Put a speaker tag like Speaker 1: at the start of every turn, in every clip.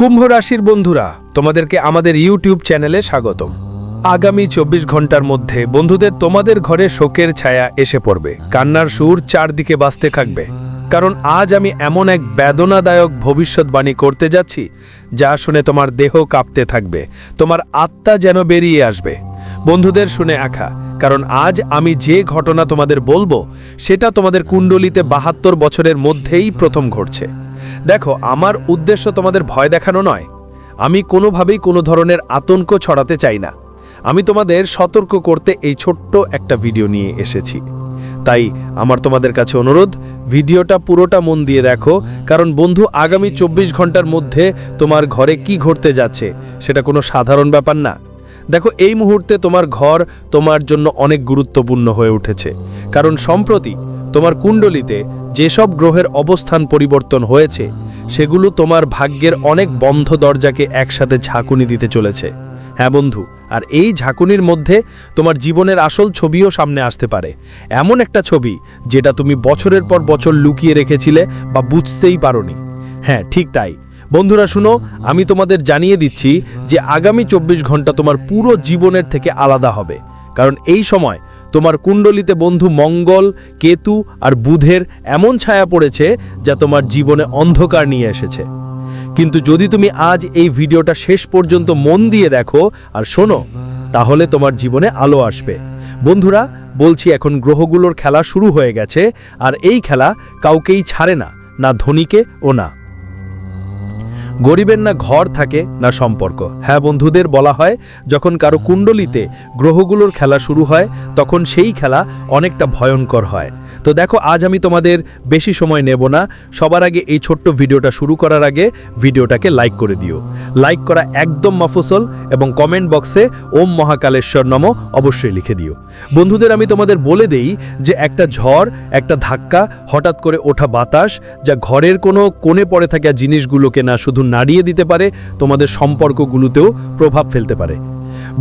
Speaker 1: কুম্ভ রাশির বন্ধুরা, তোমাদেরকে আমাদের ইউটিউব চ্যানেলে স্বাগতম। আগামী চব্বিশ ঘণ্টার মধ্যে বন্ধুদের তোমাদের ঘরে শোকের ছায়া এসে পড়বে। কান্নার সুর চারদিকে বাঁচতে থাকবে। কারণ আজ আমি এমন এক বেদনাদায়ক ভবিষ্যৎবাণী করতে যাচ্ছি, যা শুনে তোমার দেহ কাঁপতে থাকবে, তোমার আত্মা যেন বেরিয়ে আসবে। বন্ধুদের শুনে আখা কারণ আজ আমি যে ঘটনা তোমাদের বলব, সেটা তোমাদের কুণ্ডলিতে বাহাত্তর বছরের মধ্যেই প্রথম ঘটছে। দেখো, আমার উদ্দেশ্য তোমাদের ভয় দেখানো নয়। আমি কোনোভাবেই কোনো ধরনের আতঙ্ক ছড়াতে চাই না। আমি তোমাদের সতর্ক করতে এই ছোট্ট একটা ভিডিও নিয়ে এসেছি। তাই আমার তোমাদের কাছে অনুরোধ, ভিডিওটা পুরোটা মন দিয়ে দেখো, কারণ বন্ধু, আগামী চব্বিশ ঘণ্টার মধ্যে তোমার ঘরে কি ঘটতে যাচ্ছে, সেটা কোনো সাধারণ ব্যাপার না। দেখো, এই মুহূর্তে তোমার ঘর তোমার জন্য অনেক গুরুত্বপূর্ণ হয়ে উঠেছে। কারণ সম্প্রতি তোমার কুণ্ডলিতে যেসব গ্রহের অবস্থান পরিবর্তন হয়েছে, সেগুলো তোমার ভাগ্যের অনেক বন্ধ দরজাকে একসাথে ঝাঁকুনি দিতে চলেছে। হ্যাঁ বন্ধু, আর এই ঝাঁকুনির মধ্যে তোমার জীবনের আসল ছবিও সামনে আসতে পারে। এমন একটা ছবি যেটা তুমি বছরের পর বছর লুকিয়ে রেখেছিলে বা বুঝতেই পারোনি। হ্যাঁ ঠিক তাই। বন্ধুরা, শুনো, আমি তোমাদের জানিয়ে দিচ্ছি যে আগামী চব্বিশ ঘণ্টা তোমার পুরো জীবনের থেকে আলাদা হবে। কারণ এই সময় তোমার কুণ্ডলিতে বন্ধু মঙ্গল, কেতু আর বুধের এমন ছায়া পড়েছে যা তোমার জীবনে অন্ধকার নিয়ে এসেছে। কিন্তু যদি তুমি আজ এই ভিডিওটা শেষ পর্যন্ত মন দিয়ে দেখো আর শোনো, তাহলে তোমার জীবনে আলো আসবে। বন্ধুরা, বলছি এখন গ্রহগুলোর খেলা শুরু হয়ে গেছে, আর এই খেলা কাউকেই ছাড়ে না না ধনীকে ও না। গরিবের না ঘর থাকে, না সম্পর্ক। হ্যাঁ বন্ধুদের বলা হয়, যখন কারও কুণ্ডলিতে গ্রহগুলোর খেলা শুরু হয়, তখন সেই খেলা অনেকটা ভয়ঙ্কর হয়। তো দেখো, আজ আমি তোমাদের বেশি সময় নেব না। সবার আগে এই ছোট্ট ভিডিওটা শুরু করার আগে ভিডিওটাকে লাইক করে দিও। লাইক করা একদম মফসল এবং কমেন্ট বক্সে ওম মহাকালেশ্বর নম অবশ্যই লিখে দিও। বন্ধুদের, আমি তোমাদের বলে দেই যে একটা ঝড়, একটা ধাক্কা, হঠাৎ করে ওঠা বাতাস যা ঘরের কোনো কোণে পড়ে থাকা জিনিসগুলোকে না শুধু নাড়িয়ে দিতে পারে, তোমাদের সম্পর্কগুলোতেও প্রভাব ফেলতে পারে।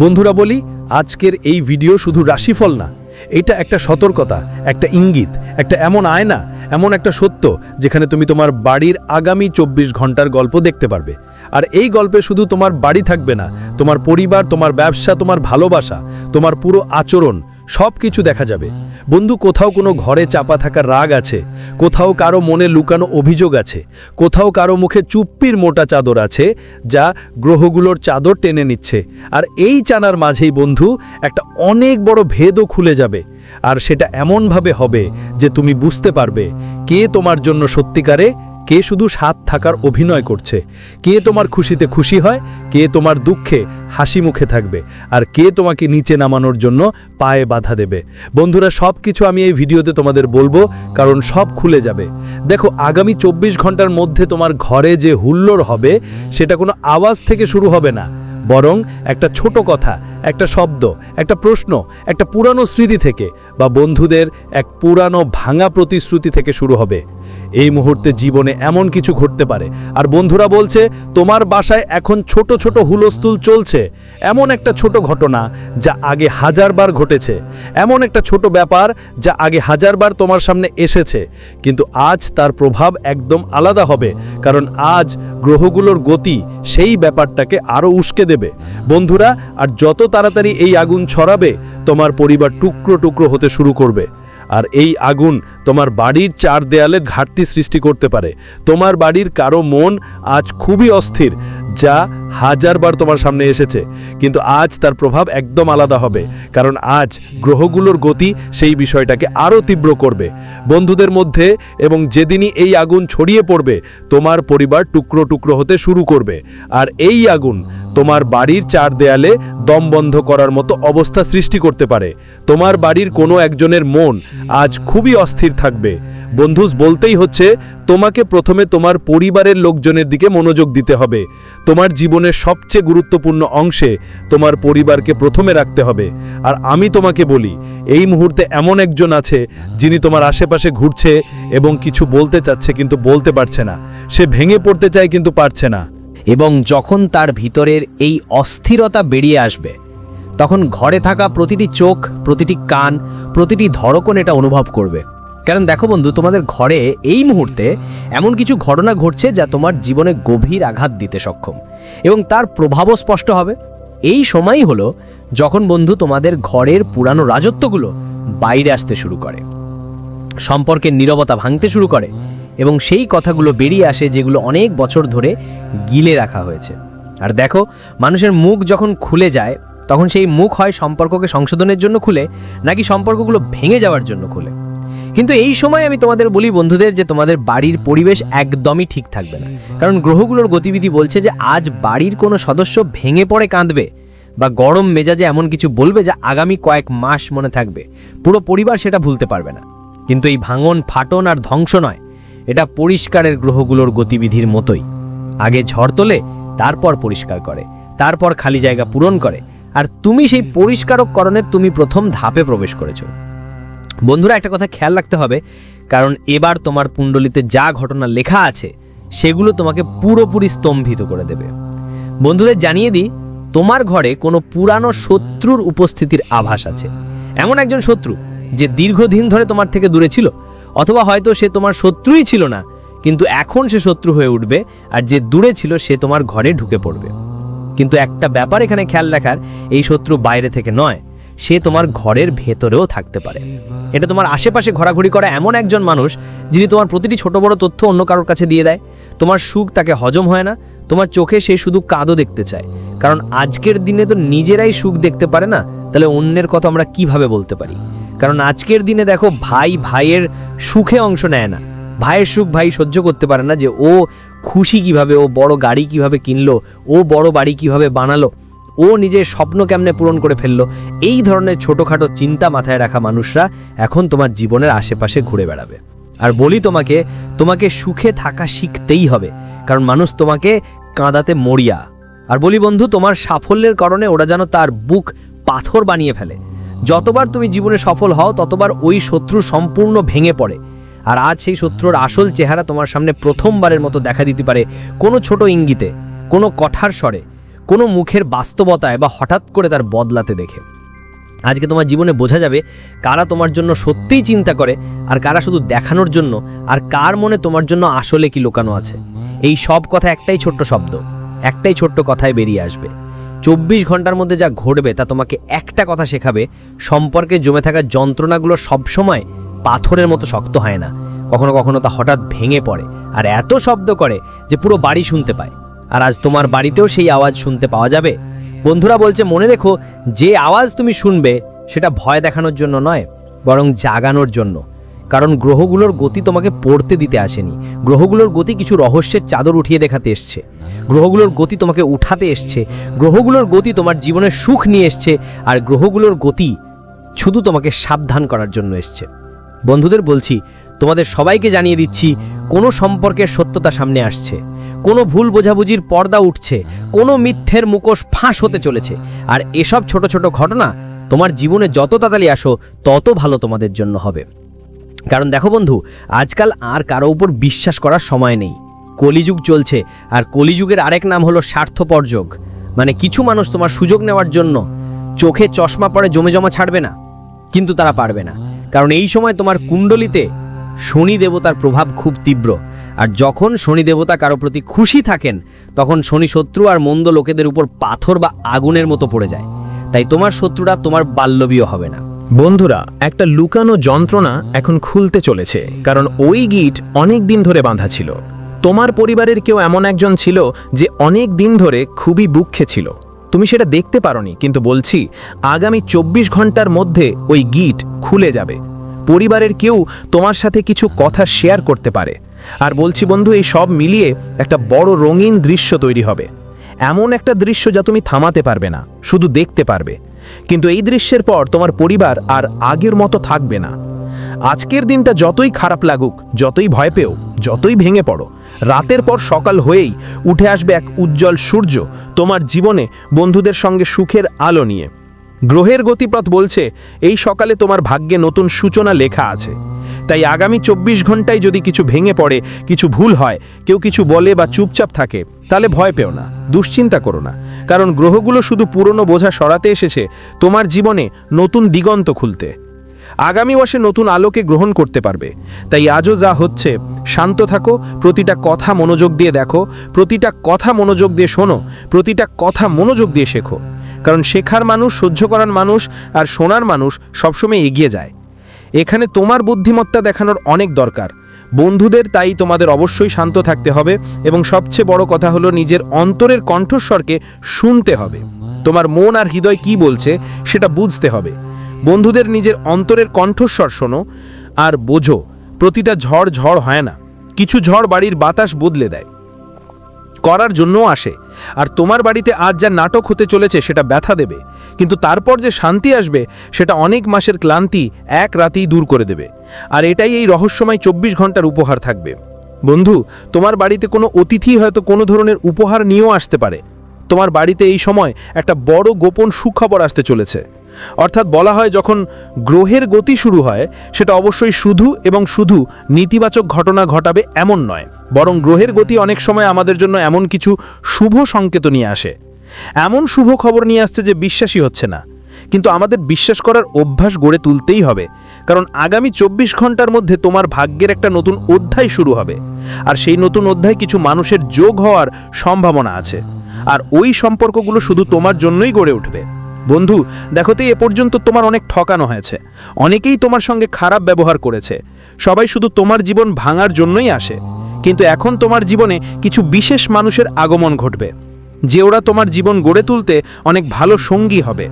Speaker 1: বন্ধুরা বলি, আজকের এই ভিডিও শুধু রাশিফল না এটা একটা সতর্কতা, একটা ইঙ্গিত, একটা এমন আয়না, এমন একটা সত্য যেখানে তুমি তোমার বাড়ির আগামী চব্বিশ ঘণ্টার গল্প দেখতে পারবে। আর এই গল্পে শুধু তোমার বাড়ি থাকবে না, তোমার পরিবার, তোমার ব্যবসা, তোমার ভালোবাসা, তোমার পুরো আচরণ সব কিছু দেখা যাবে। বন্ধু, কোথাও কোনো ঘরে চাপা থাকা রাগ আছে, কোথাও কারও মনে লুকানো অভিযোগ আছে, কোথাও কারও মুখে চুপ্পির মোটা চাদর আছে, যা গ্রহগুলোর চাদর টেনে নিচ্ছে। আর এই চানার মাঝেই, বন্ধু, একটা অনেক বড় ভেদও খুলে যাবে। আর সেটা এমনভাবে হবে যে তুমি বুঝতে পারবে কে তোমার জন্য সত্যিকারে কে শুধু সাথ থাকার অভিনয় করছে, কে তোমার খুশিতে খুশি হয়, কে তোমার দুঃখে হাসি মুখে থাকবে, আর কে তোমাকে নিচে নামানোর জন্য পায়ে বাধা দেবে। বন্ধুরা সব কিছু আমি এই ভিডিওতে তোমাদের বলব, কারণ সব খুলে যাবে। দেখো, আগামী চব্বিশ ঘণ্টার মধ্যে তোমার ঘরে যে হুল্লোড় হবে, সেটা কোনো আওয়াজ থেকে শুরু হবে না। বরং একটা ছোট কথা, একটা শব্দ, একটা প্রশ্ন, একটা পুরানো স্মৃতি থেকে বা বন্ধুদের এক পুরানো ভাঙা প্রতিশ্রুতি থেকে শুরু হবে। এই মুহূর্তে জীবনে এমন কিছু ঘটতে পারে। আর বন্ধুরা বলছে, তোমার বাসায় এখন ছোট ছোট হুলস্থুল চলছে। এমন একটা ছোট ঘটনা যা আগে হাজারবার ঘটেছে। এমন একটা ছোট ব্যাপার যা আগে হাজারবার তোমার সামনে এসেছে। কিন্তু আজ তার প্রভাব একদম আলাদা হবে। কারণ আজ গ্রহগুলোর গতি সেই ব্যাপারটাকে আরও উস্কে দেবে। বন্ধুরা, আর যত তাড়াতাড়ি এই আগুন ছড়াবে, তোমার পরিবার টুকরো টুকরো হতে শুরু করবে। আর এই আগুন তোমার বাড়ির চার দেয়ালে ঘাটতি সৃষ্টি করতে পারে। তোমার বাড়ির কারও মন আজ খুবই অস্থির, যা হাজারবার তোমার সামনে এসেছে। কিন্তু আজ তার প্রভাব একদম আলাদা হবে, কারণ আজ গ্রহগুলোর গতি সেই বিষয়টাকে আরও তীব্র করবে। বন্ধুদের মধ্যে এবং যেদিনই এই আগুন ছড়িয়ে পড়বে, তোমার পরিবার টুকরো টুকরো হতে শুরু করবে। আর এই আগুন তোমার বাড়ির চার দেয়ালে দম বন্ধ করার মতো অবস্থা সৃষ্টি করতে পারে। তোমার বাড়ির কোনো একজনের মন আজ খুবই অস্থির থাকবে। বন্ধুস বলতেই হচ্ছে, তোমাকে প্রথমে তোমার পরিবারের লোকজনের দিকে মনোযোগ দিতে হবে। তোমার জীবনের সবচেয়ে গুরুত্বপূর্ণ অংশে তোমার পরিবারকে প্রথমে রাখতে হবে। আর আমি তোমাকে বলি, এই মুহূর্তে এমন একজন আছে যিনি তোমার আশেপাশে ঘুরছে এবং কিছু বলতে চাচ্ছে কিন্তু বলতে পারছে না। সে ভেঙে পড়তে চায় কিন্তু পারছে না।
Speaker 2: এবং যখন তার ভিতরের এই অস্থিরতা বেরিয়ে আসবে, তখন ঘরে থাকা প্রতিটি চোখ, প্রতিটি কান, প্রতিটি ধড়কন এটা অনুভব করবে। কারণ দেখো বন্ধু, তোমাদের ঘরে এই মুহূর্তে এমন কিছু ঘটনা ঘটছে যা তোমার জীবনে গভীর আঘাত দিতে সক্ষম। এবং তার প্রভাবও স্পষ্ট হবে। এই সময়ই হলো যখন বন্ধু তোমাদের ঘরের পুরানো রাজত্বগুলো বাইরে আসতে শুরু করে। সম্পর্কের নীরবতা ভাঙতে শুরু করে। এবং সেই কথাগুলো বেরিয়ে আসে যেগুলো অনেক বছর ধরে গিলে রাখা হয়েছে। আর দেখো, মানুষের মুখ যখন খুলে যায়, তখন সেই মুখ হয় সম্পর্ককে সংশোধনের জন্য খুলে, নাকি সম্পর্কগুলো ভেঙে যাওয়ার জন্য খুলে। কিন্তু এই সময় আমি তোমাদের বলি বন্ধুদের যে তোমাদের বাড়ির পরিবেশ একদমই ঠিক থাকবে না। কারণ গ্রহগুলোর গতিবিধি বলছে যে আজ বাড়ির কোনো সদস্য ভেঙে পড়ে কাঁদবে, বা গরম মেজাজে এমন কিছু বলবে যা আগামী কয়েক মাস মনে থাকবে। পুরো পরিবার সেটা ভুলতে পারবে না। কিন্তু এই ভাঙন, ফাটন আর ধ্বংস নয়। এটা পরিষ্কারের গ্রহগুলোর গতিবিধির মতোই। আগে ঝড় তোলে, তারপর পরিষ্কার করে, তারপর খালি জায়গা পূরণ করে। আর তুমি সেই পরিষ্কারকরণের তুমি প্রথম ধাপে প্রবেশ করেছ। বন্ধুরা, একটা কথা খেয়াল রাখতে হবে, কারণ এবার তোমার কুণ্ডলিতে যা ঘটনা লেখা আছে, সেগুলো তোমাকে পুরোপুরি স্তম্ভিত করে দেবে। বন্ধুদের জানিয়ে দিই, তোমার ঘরে কোনো পুরানো শত্রুর উপস্থিতির আভাস আছে। এমন একজন শত্রু, যে দীর্ঘদিন ধরে তোমার থেকে দূরে ছিল অথবা হয়তো সে তোমার শত্রুই ছিল না, কিন্তু এখন সে শত্রু হয়ে উঠবে আর যে দূরে ছিল সে তোমার ঘরে ঢুকে পড়বে। কিন্তু একটা ব্যাপার এখানে খেয়াল রাখার, এই শত্রু বাইরে থেকে নয়, সে তোমার ঘরের ভেতরেও থাকতে পারে। এটা তোমার আশেপাশে ঘোরাঘুরি করা এমন একজন মানুষ যিনি তোমার প্রতিটি ছোট বড় তথ্য অন্য কারোর কাছে দিয়ে দেয়। তোমার সুখ তাকে হজম হয় না, তোমার চোখে সে শুধু কাঁদও দেখতে চায়। কারণ আজকের দিনে তো নিজেরাই সুখ দেখতে পারে না, তাহলে অন্যের কথা আমরা কীভাবে বলতে পারি? কারণ আজকের দিনে দেখো ভাই ভাইয়ের সুখে অংশ নেয় না। ভাইয়ের সুখ ভাই সহ্য করতে পারে না যে ও খুশি কীভাবে, ও বড় গাড়ি কীভাবে কিনলো, ও বড় বাড়ি কীভাবে বানালো, ও নিজের স্বপ্ন কেমনে পূরণ করে ফেলল, এই ধরনের ছোটোখাটো চিন্তা মাথায় রাখা মানুষরা এখন তোমার জীবনের আশেপাশে ঘুরে বেড়াবে। আর বলি তোমাকে তোমাকে সুখে থাকা শিখতেই হবে, কারণ মানুষ তোমাকে কাঁদাতে মরিয়া। আর বলি বন্ধু, তোমার সাফল্যের কারণে ওরা যেন তার বুক পাথর বানিয়ে ফেলে। যতবার তুমি জীবনে সফল হও, ততবার ওই শত্রু সম্পূর্ণ ভেঙে পড়ে। আর আজ সেই শত্রুর আসল চেহারা তোমার সামনে প্রথমবারের মতো দেখা দিতে পারে কোনো ছোট ইঙ্গিতে, কোনো কঠার স্বরে, কোনো মুখের বাস্তবতায় বা হঠাৎ করে তার বদলাতে দেখে। আজকে তোমার জীবনে বোঝা যাবে কারা তোমার জন্য সত্যিই চিন্তা করে আর কারা শুধু দেখানোর জন্য আর কার মনে তোমার জন্য আসলে কি লুকানো আছে। এই সব কথা একটাই ছোট্ট শব্দ, একটাই ছোট্ট কথায় বেরিয়ে আসবে। চব্বিশ ঘণ্টার মধ্যে যা ঘটবে তা তোমাকে একটা কথা শেখাবে, সম্পর্কে জমে থাকা যন্ত্রণাগুলো সবসময় পাথরের মতো শক্ত হয় না। কখনো কখনো তা হঠাৎ ভেঙে পড়ে আর এত শব্দ করে যে পুরো বাড়ি শুনতে পায়। আর আজ তোমার বাড়িতেও সেই আওয়াজ শুনতে পাওয়া যাবে? বন্ধুরা বলছে, মনে রেখো, যে আওয়াজ তুমি শুনবে সেটা ভয় দেখানোর জন্য নয়, বরং জাগানোর জন্য। কারণ গ্রহগুলোর গতি তোমাকে পড়তে দিতে আসেনি। গ্রহগুলোর গতি কিছু রহস্যের চাদর উঠিয়ে দেখাতে এসছে। গ্রহগুলোর গতি তোমাকে উঠাতে এসছে। গ্রহগুলোর গতি তোমার জীবনের সুখ নিয়ে এসছে আর গ্রহগুলোর গতি শুধু তোমাকে সাবধান করার জন্য এসছে। বন্ধুদের বলছি, তোমাদের সবাইকে জানিয়ে দিচ্ছি, কোনো সম্পর্কের সত্যতা সামনে আসছে। কোনো ভুল বোঝাবুঝির পর্দা উঠছে। কোনো মিথ্যের মুখোশ ফাঁস হতে চলেছে। আর এসব ছোট ছোট ঘটনা তোমার জীবনে যত তাড়াতাড়ি আসো, তত ভালো তোমাদের জন্য হবে। কারণ দেখো বন্ধু, আজকাল আর কারও উপর বিশ্বাস করার সময় নেই। কলিযুগ চলছে, আর কলিযুগের আরেক নাম হলো স্বার্থপর যোগ। মানে কিছু মানুষ তোমার সুযোগ নেওয়ার জন্য চোখে চশমা পরে জমে জমা ছাড়বে না, কিন্তু তারা পারবে না। কারণ এই সময় তোমার কুণ্ডলিতে শনি দেবতার প্রভাব খুব তীব্র, আর যখন শনি দেবতা কারও প্রতি খুশি থাকেন, তখন শনি শত্রু আর মন্দ লোকেদের উপর পাথর বা আগুনের মতো পড়ে যায়। তাই তোমার শত্রুরা তোমার বাল্যবীয় হবে না।
Speaker 3: বন্ধুরা, একটা লুকানো যন্ত্রণা এখন খুলতে চলেছে, কারণ ওই গিট অনেক দিন ধরে বাঁধা ছিল। তোমার পরিবারের কেউ এমন একজন ছিল যে অনেক দিন ধরে খুবই বুক্ষে ছিল। তুমি সেটা দেখতে পারোনি, কিন্তু বলছি, আগামী চব্বিশ ঘণ্টার মধ্যে ওই গিট খুলে যাবে। পরিবারের কেউ তোমার সাথে কিছু কথা শেয়ার করতে পারে। আর বলছি বন্ধু, এই সব মিলিয়ে একটা বড় রঙিন দৃশ্য তৈরি হবে। এমন একটা দৃশ্য যা তুমি থামাতে পারবে না, শুধু দেখতে পারবে। কিন্তু এই দৃশ্যের পর তোমার পরিবার আর আগের মতো থাকবে না। আজকের দিনটা যতই খারাপ লাগুক, যতই ভয় পেও, যতই ভেঙে পড়ো রাতের পর সকাল হয়েই উঠে আসবে এক উজ্জ্বল সূর্য তোমার জীবনে বন্ধুদের সঙ্গে সুখের আলো নিয়ে। গ্রহের গতিপথ বলছে, এই সকালে তোমার ভাগ্যে নতুন সূচনা লেখা আছে। তাই আগামী চব্বিশ ঘন্টায় যদি কিছু ভেঙে পড়ে, কিছু ভুল হয়, কেউ কিছু বলে বা চুপচাপ থাকে, তাহলে ভয় পেও না, দুশ্চিন্তা করো না। কারণ গ্রহগুলো শুধু পুরনো বোঝা সরাতে এসেছে, তোমার জীবনে নতুন দিগন্ত খুলতে। আগামী মাসে নতুন আলোকে গ্রহণ করতে পারবে। তাই আজও যা হচ্ছে, শান্ত থাকো, প্রতিটা কথা মনোযোগ দিয়ে দেখো, প্রতিটা কথা মনোযোগ দিয়ে শোনো, প্রতিটা কথা মনোযোগ দিয়ে শেখো। কারণ শেখার মানুষ, সহ্য করার মানুষ আর শোনার মানুষ সবসময় এগিয়ে যায়। এখানে তোমার বুদ্ধিমত্তা দেখানোর অনেক দরকার। বন্ধুদের তাই তোমাদের অবশ্যই শান্ত থাকতে হবে এবং সবচেয়ে বড় কথা হলো নিজের অন্তরের কণ্ঠস্বরকে শুনতে হবে। তোমার মন আর হৃদয় কি বলছে, সেটা বুঝতে হবে। বন্ধুদের নিজের অন্তরের কণ্ঠস্বর শোনো আর বোঝো, প্রতিটা ঝড় ঝড় হয় না, কিছু ঝড় বাড়ির বাতাস বদলে দেয়। করার জন্যও আসে, আর তোমার বাড়িতে আজ যা নাটক হতে চলেছে সেটা ব্যথা দেবে, কিন্তু তারপর যে শান্তি আসবে সেটা অনেক মাসের ক্লান্তি এক রাতেই দূর করে দেবে, আর এটাই এই রহস্যময় চব্বিশ ঘণ্টার উপহার থাকবে। বন্ধু, তোমার বাড়িতে কোনো অতিথি হয়তো কোনো ধরনের উপহার নিয়েও আসতে পারে। তোমার বাড়িতে এই সময় একটা বড় গোপন সুখবর আসতে চলেছে। অর্থাৎ বলা হয় যখন গ্রহের গতি শুরু হয়, সেটা অবশ্যই শুধু এবং শুধু নেতিবাচক ঘটনা ঘটাবে এমন নয়, বরং গ্রহের গতি অনেক সময় আমাদের জন্য এমন কিছু শুভ সংকেত নিয়ে আসে। এমন শুভ খবর নিয়ে আসছে যে বিশ্বাসই হচ্ছে না। কিন্তু আমাদের বিশ্বাস করার অভ্যাস গড়ে তুলতেই হবে, কারণ আগামী চব্বিশ ঘণ্টার মধ্যে তোমার ভাগ্যের একটা নতুন অধ্যায় শুরু হবে, আর সেই নতুন অধ্যায় কিছু মানুষের যোগ হওয়ার সম্ভাবনা আছে। আর ওই সম্পর্কগুলো শুধু তোমার জন্যই গড়ে উঠবে। বন্ধু, দেখো তো, এ পর্যন্ত তোমার অনেক ঠকানো হয়েছে। অনেকেই তোমার সঙ্গে খারাপ ব্যবহার করেছে। সবাই শুধু তোমার জীবন ভাঙার জন্যই আসে। কিন্তু এখন তোমার জীবনে কিছু বিশেষ মানুষের আগমন ঘটবে। যে ওরা তোমার জীবন গড়ে তুলতে অনেক ভালো সঙ্গী হবে।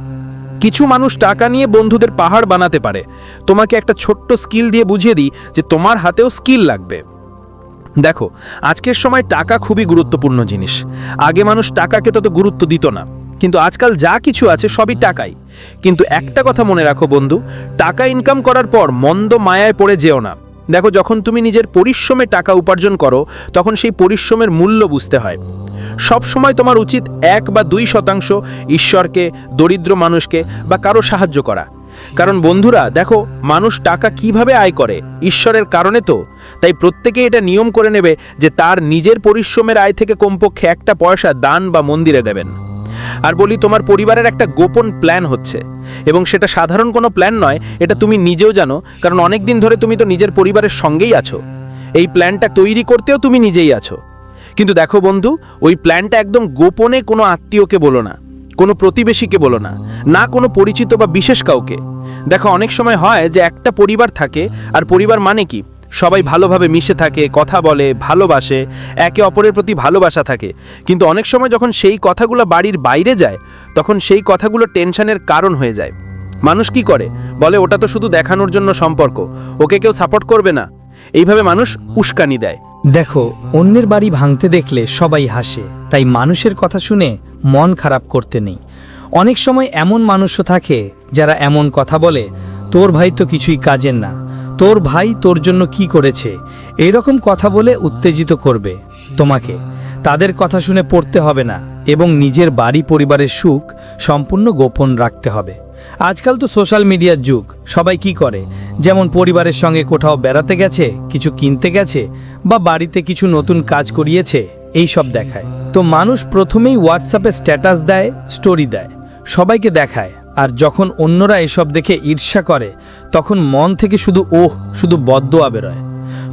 Speaker 3: কিছু মানুষ টাকা নিয়ে বন্ধুদের পাহাড় বানাতে পারে। তোমাকে একটা ছোট্ট স্কিল দিয়ে বুঝিয়ে দিই যে তোমার হাতেও স্কিল লাগবে। দেখো, আজকের সময় টাকা খুবই গুরুত্বপূর্ণ জিনিস। আগে মানুষ টাকাকে তত গুরুত্ব দিত না। কিন্তু আজকাল যা কিছু আছে সবই টাকাই। কিন্তু একটা কথা মনে রাখো বন্ধু, টাকা ইনকাম করার পর মন্দ মায়ায় পড়ে যেও না। দেখো, যখন তুমি নিজের পরিশ্রমে টাকা উপার্জন করো, তখন সেই পরিশ্রমের মূল্য বুঝতে হয়। সব সময় তোমার উচিত এক বা দুই শতাংশ ঈশ্বরকে, দরিদ্র মানুষকে বা কারও সাহায্য করা। কারণ বন্ধুরা, দেখো, মানুষ টাকা কীভাবে আয় করে? ঈশ্বরের কারণে তো। তাই প্রত্যেকে এটা নিয়ম করে নেবে যে তার নিজের পরিশ্রমের আয় থেকে কমপক্ষে একটা পয়সা দান বা মন্দিরে দেবেন। আর বলি, তোমার পরিবারের একটা গোপন প্ল্যান হচ্ছে। এবং সেটা সাধারণ কোনো প্ল্যান নয়, এটা তুমি নিজেও জানো, কারণ অনেক দিন ধরে তুমি তো নিজের পরিবারের সঙ্গেই আছো। এই প্ল্যানটা তৈরি করতেও তুমি নিজেই আছো। কিন্তু দেখো বন্ধু, ওই প্ল্যানটা একদম গোপনে কোনো আত্মীয়কে বলো না, কোনো প্রতিবেশীকে বলো না না কোনো পরিচিত বা বিশেষ কাউকে। দেখো, অনেক সময় হয় যে একটা পরিবার থাকে, আর পরিবার মানে কি? সবাই ভালোভাবে মিশে থাকে, কথা বলে, ভালোবাসে, একে অপরের প্রতি ভালোবাসা থাকে। কিন্তু অনেক সময় যখন সেই কথাগুলো বাড়ির বাইরে যায়, তখন সেই কথাগুলো টেনশনের কারণ হয়ে যায়। মানুষ কি করে? বলে, ওটা তো শুধু দেখানোর জন্য সম্পর্ক। ওকে কেউ সাপোর্ট করবে না। এইভাবে মানুষ উস্কানি দেয়।
Speaker 4: দেখো, অন্যের বাড়ি ভাঙতে দেখলে সবাই হাসে, তাই মানুষের কথা শুনে মন খারাপ করতে নেই। অনেক সময় এমন মানুষও থাকে যারা এমন কথা বলে, তোর ভাই তো কিছুই কাজের না। তোর ভাই তোর জন্য কি করেছে? এইরকম কথা বলে উত্তেজিত করবে তোমাকে। তাদের কথা শুনে পড়তে হবে না এবং নিজের বাড়ি পরিবারের সুখ সম্পূর্ণ গোপন রাখতে হবে। আজকাল তো সোশ্যাল মিডিয়ার যুগ, সবাই কি করে? যেমন পরিবারের সঙ্গে কোথাও বেড়াতে গেছে, কিছু কিনতে গেছে বা বাড়িতে কিছু নতুন কাজ করিয়েছে, এই সব দেখায়। তো মানুষ প্রথমেই হোয়াটসঅ্যাপে স্ট্যাটাস দেয় স্টোরি দেয়, সবাইকে দেখায়। আর যখন অন্যরা এসব দেখে ঈর্ষা করে, তখন মন থেকে শুধু ওহ, শুধু বদদোয়া বেরোয়।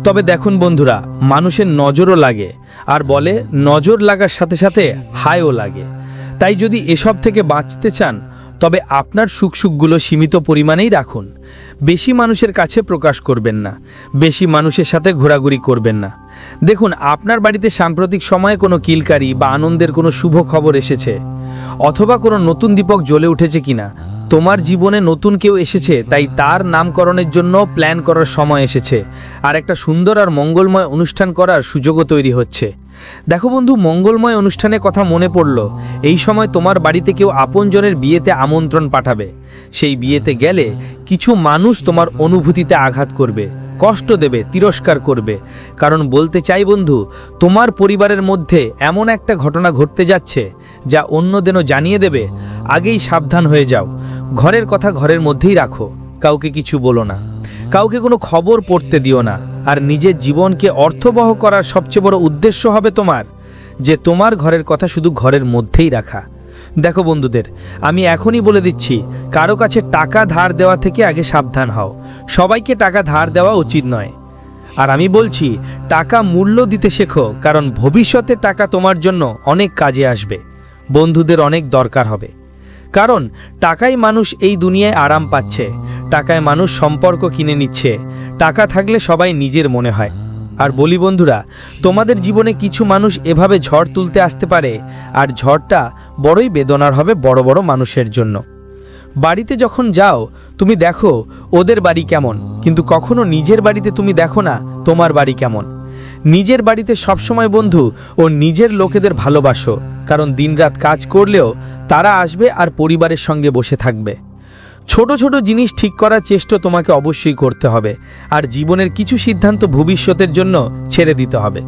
Speaker 4: তবে দেখুন বন্ধুরা, মানুষের নজরও লাগে, আর বলে, নজর লাগার সাথে সাথে হায়ও লাগে। তাই যদি এসব থেকে বাঁচতে চান, তবে আপনার সুখ সুখগুলো সীমিত পরিমাণেই রাখুন। বেশি মানুষের কাছে প্রকাশ করবেন না, বেশি মানুষের সাথে ঘোরাঘুরি করবেন না। দেখুন, আপনার বাড়িতে সাম্প্রতিক সময়ে কোনো কিলকারি বা আনন্দের কোনো শুভ খবর এসেছে। অথবা কোনো নতুন দীপক জ্বলে উঠেছে কিনা। তোমার জীবনে নতুন কেউ এসেছে, তাই তার নামকরণের জন্য প্ল্যান করার সময় এসেছে। আর একটা সুন্দর আর মঙ্গলময় অনুষ্ঠান করার সুযোগও তৈরি হচ্ছে। দেখো বন্ধু, মঙ্গলময় অনুষ্ঠানে কথা মনে পড়ল। এই সময় তোমার বাড়িতে কেউ আপনজনের বিয়েতে আমন্ত্রণ পাঠাবে। সেই বিয়েতে গেলে কিছু মানুষ তোমার অনুভূতিতে আঘাত করবে। কষ্ট দেবে, তিরস্কার করবে। কারণ বলতে চাই বন্ধু, তোমার পরিবারের মধ্যে এমন একটা ঘটনা ঘটতে যাচ্ছে, যা অন্যদেরও জানিয়ে দেবে, আগেই সাবধান হয়ে যাও। ঘরের কথা ঘরের মধ্যেই রাখো, কাউকে কিছু বলো না। কাউকে কোনো খবর পড়তে দিও না, আর নিজের জীবনকে অর্থবহ করার সবচেয়ে বড় উদ্দেশ্য হবে তোমার, যে তোমার ঘরের কথা শুধু ঘরের মধ্যেই রাখা। দেখো বন্ধুদের, আমি এখনই বলে দিচ্ছি, কারও কাছে টাকা ধার দেওয়া থেকে আগে সাবধান হও। সবাইকে টাকা ধার দেওয়া উচিত নয়। আর আমি বলছি, টাকা মূল্য দিতে শেখো, কারণ ভবিষ্যতে টাকা তোমার জন্য অনেক কাজে আসবে। বন্ধুদের অনেক দরকার হবে। কারণ টাকায় মানুষ এই দুনিয়ায় আরাম পাচ্ছে। টাকায় মানুষ সম্পর্ক কিনে নিচ্ছে। টাকা থাকলে সবাই নিজের মনে হয়। আর বলি বন্ধুরা, তোমাদের জীবনে কিছু মানুষ এভাবে ঝড় তুলতে আসতে পারে, আর ঝড়টা বড়ই বেদনার হবে বড় বড় মানুষের জন্য। বাড়িতে যখন যাও, তুমি দেখো ওদের বাড়ি কেমন, কিন্তু কখনো নিজের বাড়িতে তুমি দেখো না তোমার বাড়ি কেমন। নিজের বাড়িতে সবসময় বন্ধু ও নিজের লোকেদের ভালোবাসো, কারণ দিনরাত কাজ করলেও তারা আসবে আর পরিবারের সঙ্গে বসে থাকবে। ছোট ছোট জিনিস ঠিক করার চেষ্টা তোমাকে অবশ্যই করতে হবে, আর জীবনের কিছু সিদ্ধান্ত ভবিষ্যতের জন্য ছেড়ে দিতে হবে।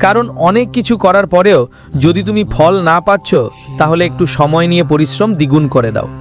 Speaker 4: কারণ অনেক কিছু করার পরেও যদি তুমি ফল না পাচ্ছ, তাহলে একটু সময় নিয়ে পরিশ্রম দ্বিগুণ করে দাও।